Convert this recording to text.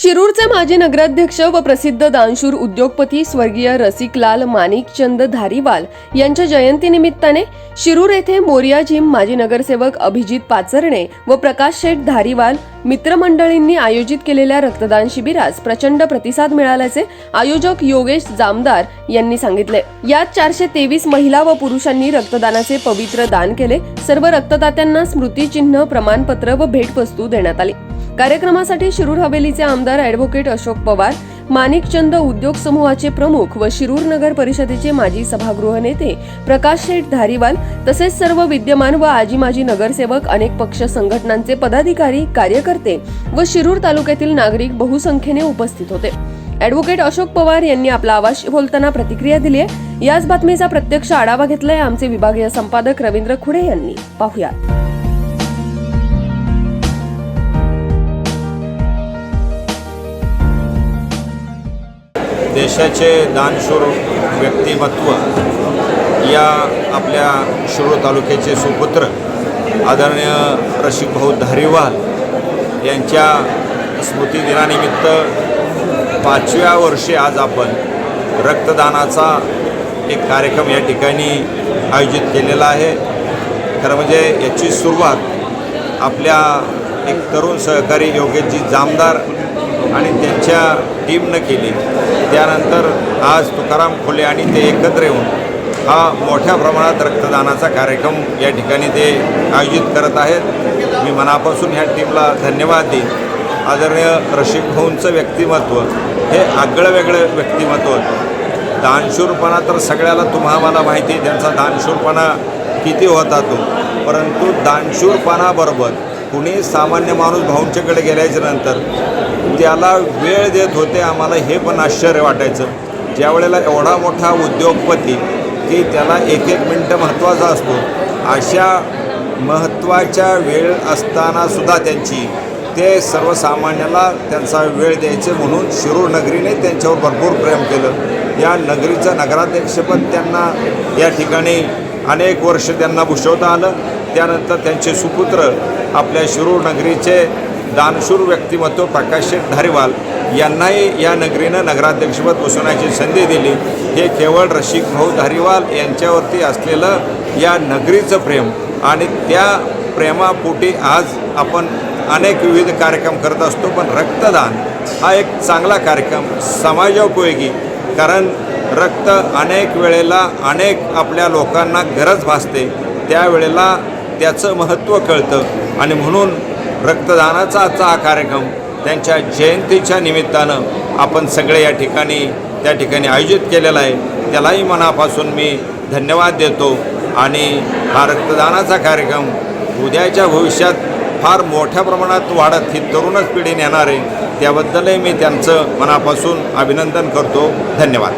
शिरूरचे माजी नगराध्यक्ष व प्रसिद्ध दानशूर उद्योगपती स्वर्गीय रसिकलाल माणिकचंद धारीवाल यांच्या जयंतीनिमित्ताने शिरूर येथे मोरिया जिम माजी नगरसेवक अभिजित पाचरणे व प्रकाश शेठ धारीवाल मित्रमंडळींनी आयोजित केलेल्या रक्तदान शिबिरास प्रचंड प्रतिसाद मिळाल्याचे आयोजक योगेश जामदार यांनी सांगितले. यात चारशे तेवीस महिला व पुरुषांनी रक्तदानाचे पवित्र दान केले. सर्व रक्तदात्यांना स्मृतिचिन्ह प्रमाणपत्र व भेटवस्तू देण्यात आली. कार्यक्रमासाठी शिरूर हवेलीचे आमदार ॲडव्होकेट अशोक पवार माणिकचंद उद्योग समूहाचे प्रमुख व शिरूर नगर परिषदेचे माजी सभागृह नेते प्रकाश शेठ धारीवाल तसेच सर्व विद्यमान व आजी माजी नगरसेवक अनेक पक्ष संघटनांचे पदाधिकारी कार्यकर्ते व शिरूर तालुक्यातील नागरिक बहुसंख्येने उपस्थित होते. ॲडव्होकेट अशोक पवार यांनी आपला आवाज बोलताना प्रतिक्रिया दिली आहे. याच बातमीचा प्रत्यक्ष आढावा घेतलाय आमचे विभागीय संपादक रवींद्र खुडे यांनी. पाहुयात. देशाचे दानशूर व्यक्तिमत्व या आपल्या शिरूर तालुक्याचे सुपुत्र आदरणीय रसिकभाऊ धारीवाल यांच्या स्मृतिदिनानिमित्त पाचव्या वर्षी आज आपण रक्तदानाचा एक कार्यक्रम या ठिकाणी आयोजित केलेला आहे. खरं म्हणजे याची सुरुवात आपल्या एक तरुण सहकारी योगेशजी जामदार आणि त्यांच्या टीमनं केली. त्यानंतर आज तुकाराम खोले आणि ते एकत्र येऊन हा मोठ्या प्रमाणात रक्तदानाचा कार्यक्रम या ठिकाणी ते आयोजित करत आहेत. मी मनापासून ह्या टीमला धन्यवाद देईन. आदरणीय रशिक भाऊंचं व्यक्तिमत्व हे आगळं वेगळं व्यक्तिमत्व. होतं दानशूरपणा तर सगळ्याला तुम्हा मला माहिती आहे त्यांचा दानशूरपणा किती होता तो. परंतु दानशूरपणाबरोबर कुणी सामान्य माणूस भाऊंच्याकडे गेल्याच्यानंतर त्याला वेळ देत होते आम्हाला हे पण आश्चर्य वाटायचं. ज्या वेळेला एवढा मोठा उद्योगपती की त्याला एक एक मिनटं महत्त्वाचा असतो अशा महत्त्वाच्या वेळ असतानासुद्धा त्यांची ते सर्वसामान्याला त्यांचा वेळ द्यायचे म्हणून शिरूर नगरीने त्यांच्यावर भरपूर प्रेम केलं. या नगरीचं नगराध्यक्षपद त्यांना या ठिकाणी अनेक वर्ष त्यांना भूषवता आलं. त्यानंतर त्यांचे सुपुत्र आपल्या शिरूर नगरीचे दानशूर व्यक्तिमत्व प्रकाश शेठ धारीवाल यांनाही या नगरीनं नगराध्यक्षपद बसवण्याची संधी दिली. हे केवळ रसिक भाऊ धारीवाल यांच्यावरती असलेलं या नगरीचं प्रेम आणि त्या प्रेमापोटी आज आपण अनेक विविध कार्यक्रम करत असतो पण रक्तदान हा एक चांगला कार्यक्रम समाजोपयोगी कारण रक्त अनेक वेळेला अनेक आपल्या लोकांना गरज भासते. त्यावेळेला त्याचं महत्त्व कळतं. आणि म्हणून रक्तदानाचा आजचा हा कार्यक्रम त्यांच्या जयंतीच्या निमित्तानं आपण सगळे या ठिकाणी त्या ठिकाणी आयोजित केलेला आहे. त्यालाही मनापासून मी धन्यवाद देतो. आणि हा रक्तदानाचा कार्यक्रम उद्याच्या भविष्यात फार मोठ्या प्रमाणात वाढत ही तरुणच पिढी नेणार आहे. त्याबद्दलही मी त्यांचं मनापासून अभिनंदन करतो. धन्यवाद.